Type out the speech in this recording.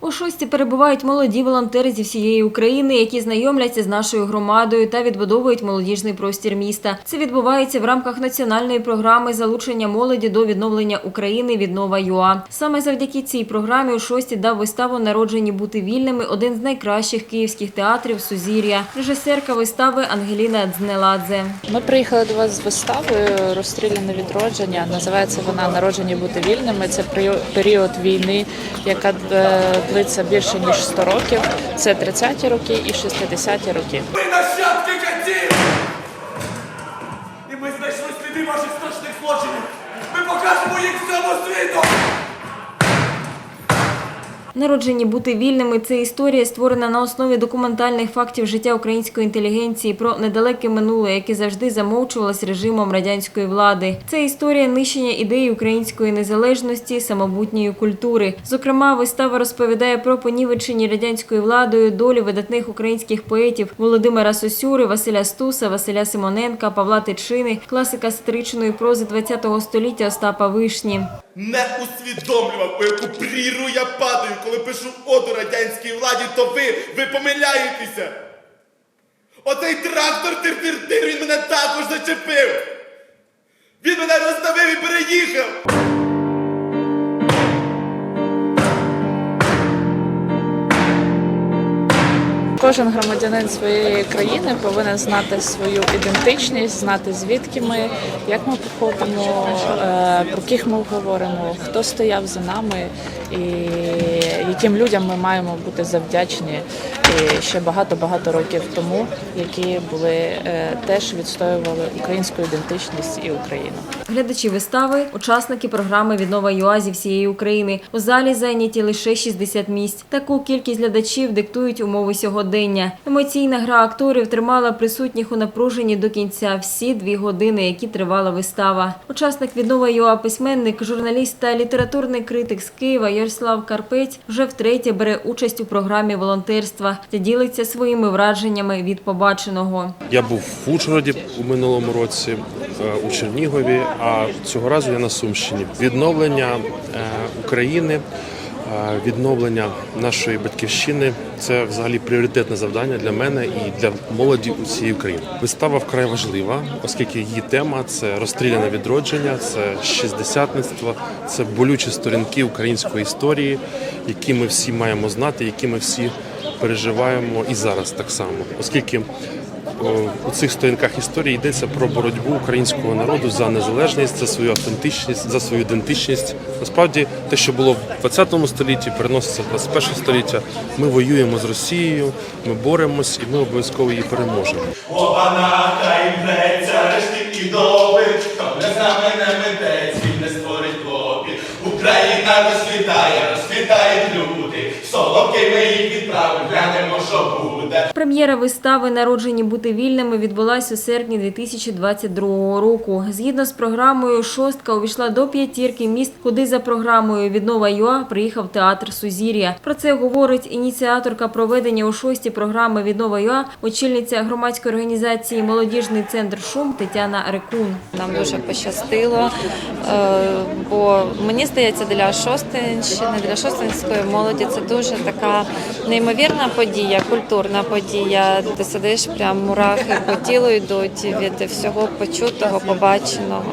У шості перебувають молоді волонтери зі всієї України, які знайомляться з нашою громадою та відбудовують молодіжний простір міста. Це відбувається в рамках національної програми залучення молоді до відновлення України Віднова ЮА. Саме завдяки цій програмі у шості дав виставу Народжені бути вільними один з найкращих київських театрів Сузір'я, режисерка вистави Ангеліна Дзнеладзе. Ми приїхали до вас з виставою Розстріляне відродження. Називається вона Народжені бути вільними. Це період- період війни, яка е, більше ніж 100 років. Це 30-ті роки і 60-ті роки. Ми нащадки катів! І ми знайшли сліди ваших страшних злочинів! Ми покажемо їх всьому світу! Народжені бути вільними це історія, створена на основі документальних фактів життя української інтелігенції про недалеке минуле, яке завжди замовчувалось режимом радянської влади. Це історія нищення ідеї української незалежності, самобутньої культури. Зокрема, вистава розповідає про понівечені радянською владою долі видатних українських поетів Володимира Сосюри, Василя Стуса, Василя Симоненка, Павла Тичини, класика сатиричної прози ХХ століття Остапа Вишні. Не усвідомлював, у яку пріру я падаю, коли пишу оду радянській владі, то ви, ви помиляєтеся! Оцей трактор тир-тир-тир, він мене також зачепив! Він мене роздавив і переїхав! Кожен громадянин своєї країни повинен знати свою ідентичність, знати звідки ми, як ми походимо, е, про ких ми говоримо, хто стояв за нами і яким людям ми маємо бути завдячні і ще багато-багато років тому, які були е, теж відстоювали українську ідентичність і Україну. Глядачі вистави, учасники програми Віднова ЮА зі всієї України. У залі зайняті лише 60 місць. Таку кількість глядачів диктують умови сьогодення. Емоційна гра акторів тримала присутніх у напруженні до кінця всі дві години, які тривала вистава. Учасник Віднова ЮА, письменник, журналіст та літературний критик з Києва Ярослав Карпець вже втретє бере участь у програмі волонтерства та ділиться своїми враженнями від побаченого. Я був в Ужгороді у минулому році, е, у Чернігові, а цього разу я на Сумщині. Відновлення е, України, відновлення нашої батьківщини це взагалі пріоритетне завдання для мене і для молоді усієї України. Вистава вкрай важлива, оскільки її тема це розстріляне відродження, це шістдесятництво, це болючі сторінки української історії, які ми всі маємо знати, які ми всі переживаємо і зараз так само, оскільки у цих сторінках історії йдеться про боротьбу українського народу за незалежність, за свою автентичність, за свою ідентичність. Насправді, те, що було в 20 столітті, переноситься в 21 століття. Ми воюємо з Росією, ми боремось і ми обов'язково її переможемо. Обана, хай Прем'єра вистави Народжені бути вільними відбулась у серпні 2022 року. Згідно з програмою, шостка увійшла до п'ятірки міст, куди за програмою Віднова ЮА приїхав театр Сузір'я. Про це говорить ініціаторка проведення у шостій програми Віднова ЮА, очільниця громадської організації Молодіжний центр Шум Тетяна Рекун. Нам дуже пощастило, е, бо мені здається, для Шостинщини, для шостинської молоді це дуже така неймовірна подія, культурна подія. Ти сидиш, прям мурахи по тілу йдуть від всього почутого, побаченого.